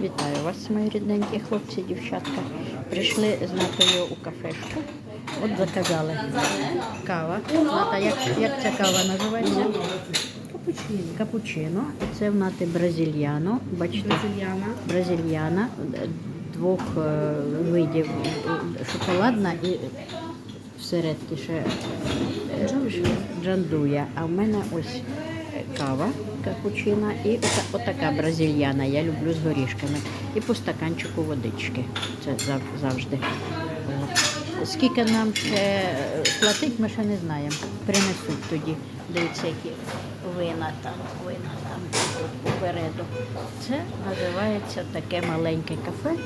Вітаю вас, мої рідненькі хлопці, дівчатка. Прийшли з Натою у кафешку. От заказали кава. Ната, як, як ця кава називається? Капучино. Капучино. Це в Нати бразильяно. Бачите, Бразильяна. бразильяна двох е, видів шоколадна і всередки ще е, джандуя. А в мене ось кава капучина і ота- отака бразильяна. Я люблю з горішками. І по стаканчику водички. Це зав- завжди. Скільки нам ще е, платить, ми ще не знаємо. Принесуть тоді. Дивіться, які вина там, вина там попереду. Це називається таке маленьке кафе.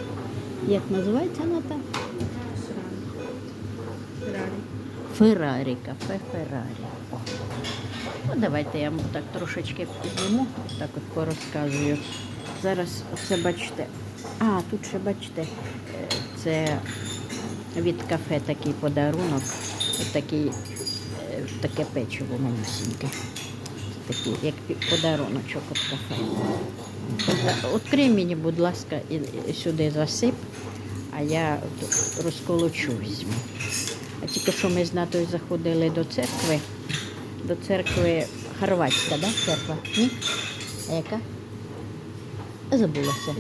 Як називається Ната? Феррарі. Феррарі, кафе Феррарі. Ну, давайте я вам так трошечки підніму, так от порозказую. Зараз це бачите. А, тут ще бачите, е, це від кафе такий подарунок. Такий, е, таке печиво манюсіньке. Такий, як подаруночок від кафе. Відкрий мені, будь ласка, і сюди засип, а я розколочу візьму. А тільки що ми з Натою заходили до церкви. До церкви Хорватська, да? Церква? Ні? А яка? Забулася.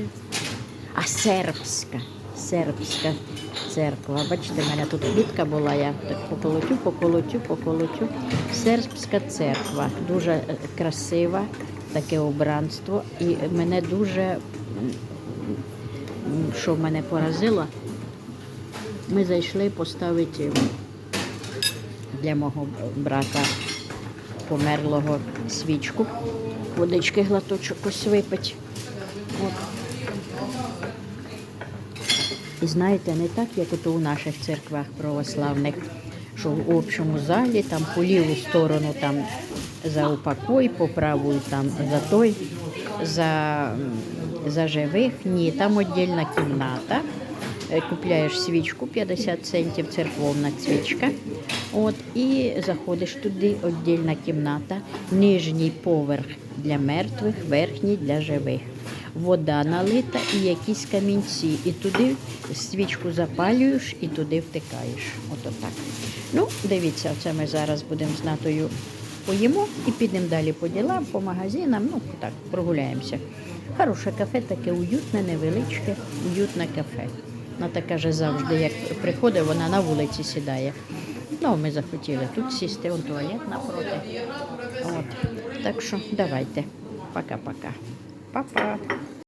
А сербська. Сербська церква. Бачите, в мене тут квітка була, я так поколотю, поколотю, поколотю. Сербська церква. Дуже е, красива, таке обранство. І мене дуже, що мене поразило, ми зайшли поставити для мого брата померлого свічку. Водички глоточок ось випить. От. І знаєте, не так, як ото у наших церквах православних, що в общому залі там по ліву сторону там за упокой, по праву там за той, за, за живих. Ні, там віддільна кімната. Е, Купляєш свічку 50 центів, церковна свічка. От, і заходиш туди, віддільна кімната, нижній поверх для мертвих, верхній для живих. Вода налита і якісь камінці. І туди свічку запалюєш і туди втикаєш. Ото так. Ну, дивіться, оце ми зараз будемо з натою поїмо і підемо далі по ділам, по магазинам. Ну, так, прогуляємося. Хороше кафе, таке уютне, невеличке, уютне кафе. Ната каже завжди, як приходить, вона на вулиці сідає. Ну, ми захотіли тут сісти, он туалет напроти. От. Так що давайте. Пока-пока. Па-па.